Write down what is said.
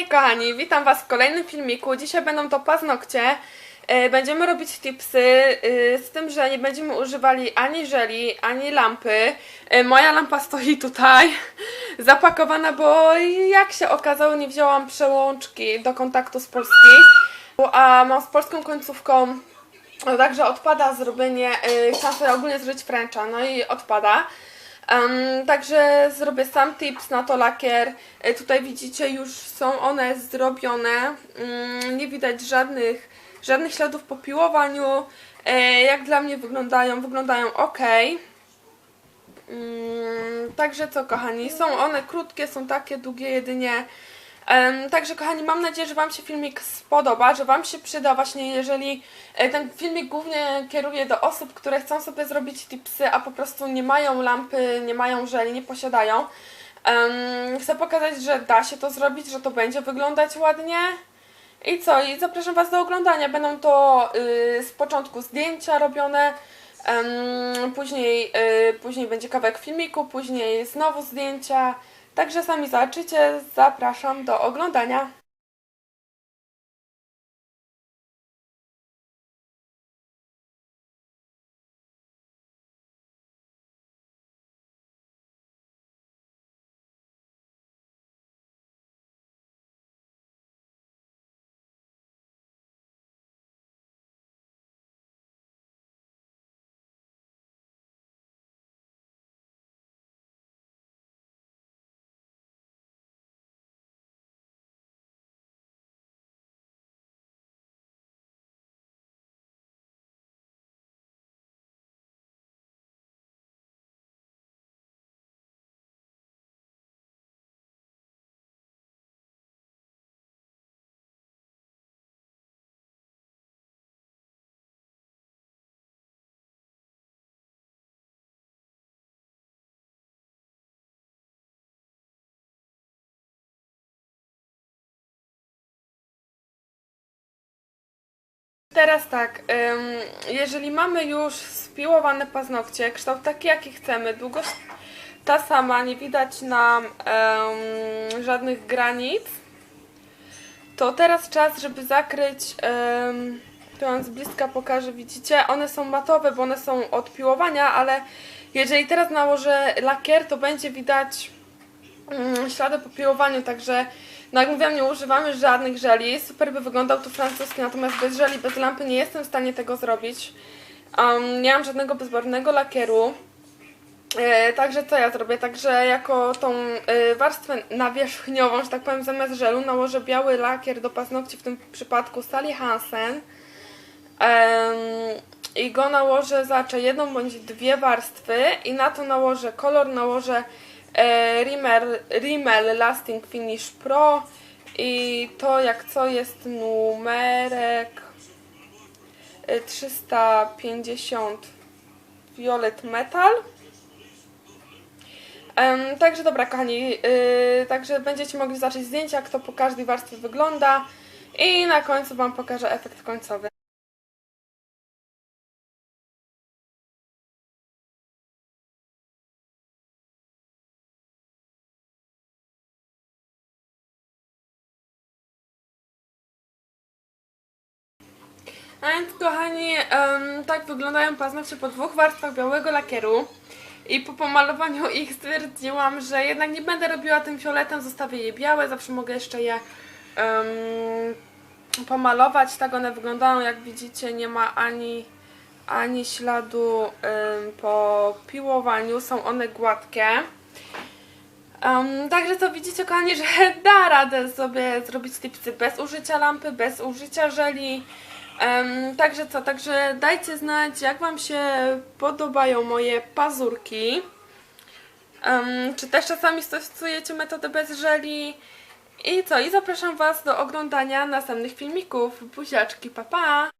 Hej kochani, witam was w kolejnym filmiku. Dzisiaj będą to paznokcie. E, Będziemy robić tipsy, e, z tym, że nie będziemy używali ani żeli, ani lampy. E, Moja lampa stoi tutaj, zapakowana, bo jak się okazało nie wzięłam przełączki do kontaktu z Polski, a mam z polską końcówką także odpada zrobienie, yy, chciałam sobie ogólnie zrobić Frencha, no i odpada. Em, także zrobię sam tips na to lakier. E, tutaj widzicie już są one zrobione. Mm, nie widać żadnych, żadnych śladów po piłowaniu. E, jak dla mnie wyglądają, wyglądają ok. Mm, także co kochani, są one krótkie, są takie długie jedynie. Także kochani, mam nadzieję, że Wam się filmik spodoba, że Wam się przyda właśnie, jeżeli e, ten filmik głównie kieruje do osób, które chcą sobie zrobić tipsy, a po prostu nie mają lampy, nie mają żeli, nie posiadają. Chcę pokazać, że da się to zrobić, że to będzie wyglądać ładnie. I co? I zapraszam Was do oglądania. Będą to y, z początku zdjęcia robione, później, y, później będzie kawałek filmiku, później znowu zdjęcia. Także sami zobaczycie. Zapraszam do oglądania. Teraz tak, jeżeli mamy już spiłowane paznokcie, kształt taki jaki chcemy, długość ta sama, nie widać nam żadnych granic, to teraz czas, żeby zakryć, tu wam z bliska pokażę, widzicie, one są matowe, bo one są od piłowania, ale jeżeli teraz nałożę lakier, to będzie widać mm, ślady po piłowaniu, także no jak mówiłam, nie używamy żadnych żeli. Super by wyglądał tu francuski, natomiast bez żeli, bez lampy nie jestem w stanie tego zrobić. Um, nie mam żadnego bezbarwnego lakieru. E, także co ja zrobię? Także jako tą e, warstwę nawierzchniową, że tak powiem, zamiast żelu nałożę biały lakier do paznokci, w tym przypadku Sally Hansen. I go nałożę, zaczę jedną bądź dwie warstwy i na to nałożę kolor, nałożę Rimmel, Rimmel Lasting Finish Pro i to jak co jest numerek e, 350 Violet Metal. Także dobra kochani, yy, także będziecie mogli zobaczyć zdjęcia, jak to po każdej warstwie wygląda i na końcu Wam pokażę efekt końcowy. A więc kochani, tak wyglądają paznokcie po dwóch warstwach białego lakieru. I po pomalowaniu ich stwierdziłam, że jednak nie będę robiła tym fioletem, zostawię je białe, zawsze mogę jeszcze je pomalować. Tak one wyglądają, jak widzicie nie ma ani, ani śladu po piłowaniu, są one gładkie. Um, także to widzicie kochani, że da radę sobie zrobić tipsy bez użycia lampy, bez użycia żeli. Em, także co, także dajcie znać jak Wam się podobają moje pazurki. Em, czy też czasami stosujecie metodę bez żeli. I co, i zapraszam Was do oglądania następnych filmików. Buziaczki, pa pa!